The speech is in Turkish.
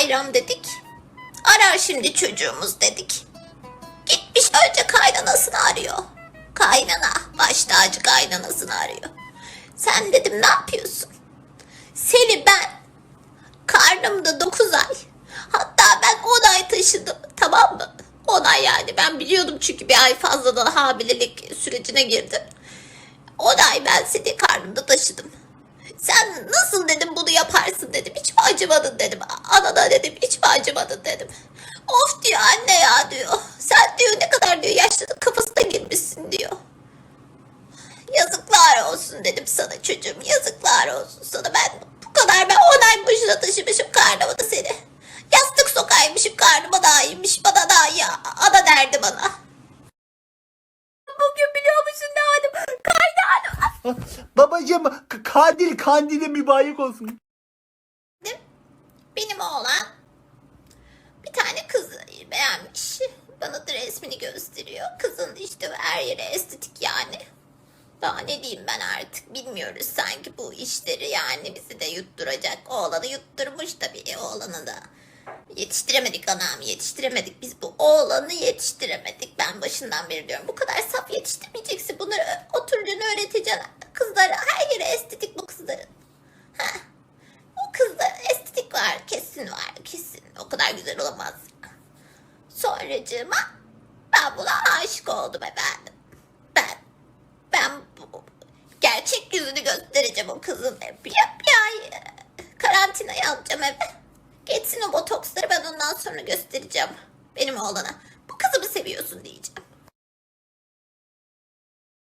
bayram dedik. Arar şimdi çocuğumuz dedik. Gitmiş önce kaynanasını arıyor. Kaynana, baş tacı kaynanasını arıyor. Sen dedim ne yapıyorsun? Seni ben karnımda 9 ay. Hatta ben 10 ay taşıdım tamam mı? 10 ay yani ben biliyordum çünkü bir ay fazladan hamilelik sürecine girdim. 10 ay ben seni karnımda taşıdım. Sen nasıl dedim bunu yaparsın dedim. Acımadın dedim. Anana dedim hiç mi acımadın dedim. Of diyor anne ya diyor. Sen diyor ne kadar diyor yaşlının kafasına girmişsin diyor. Yazıklar olsun dedim sana çocuğum. Yazıklar olsun sana. Ben bu kadar ben 10 ay boşuna taşımışım karnıma da seni. Yastık sokaymışım karnıma daha iyiymiş. Bana daha iyi. Ana derdi bana. Bugün biliyor musun ne aldım? Kaynağım. Ah, Babacım kandil kandili mübarek olsun. Benim oğlan bir tane kızı beğenmiş. Bana da resmini gösteriyor. Kızın işte her yeri estetik yani. Daha ne diyeyim ben artık bilmiyoruz sanki bu işleri yani bizi de yutturacak. Oğlanı yutturmuş tabii oğlanı da. Yetiştiremedik anam yetiştiremedik. Biz bu oğlanı yetiştiremedik. Ben başından beri diyorum bu kadar saf yetiştirmeyeceksin. Bunları oturacaksın öğreteceksin. Kızlara her yeri estetik bu kızların. Ha. O kızda estetik var kesin var kesin. O kadar güzel olamaz. Sonracığıma ben buna aşık oldum efendim. Ben ben bu gerçek yüzünü göstereceğim o kızın. Bir, bir ay karantinaya alacağım eve. Geçsin o botoksları ben ondan sonra göstereceğim benim oğlana. Bu kızı mı seviyorsun diyeceğim.